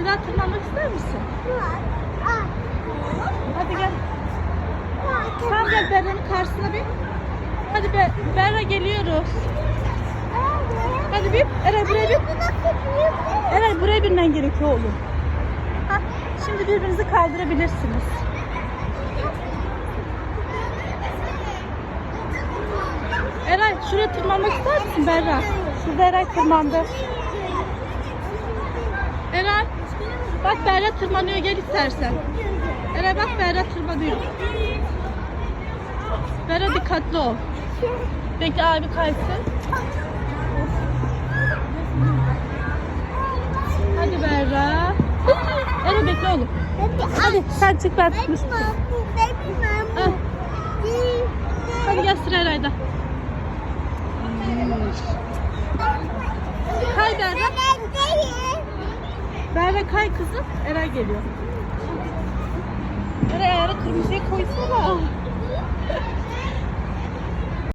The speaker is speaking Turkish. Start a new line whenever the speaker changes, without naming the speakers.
Bir daha tırmanmak ister misin? Hadi gel. Tamam gel Berra'nın karşısına bir. Hadi Ber Berra geliyoruz. Hadi bir. Eray buraya bir. Eray buraya binmen gerekiyor oğlum. Şimdi birbirinizi kaydırabilirsiniz. Eray şuraya tırmanmak ister misin Berra? Şurada Eray tırmandı. Eray bak Berra tırmanıyor gel istersen. Eray bak Berra tırmanıyor. Berra dikkatli ol. Bekle abi kaysın. Hadi Berra. Eray bekle oğlum. Hadi sen çık ben tutmuştum. Ah, Hadi gel sıra Eray'da. Kay Berra. Berra kay kızım. Eray geliyor. Eray ayağını kırmızıya koysana.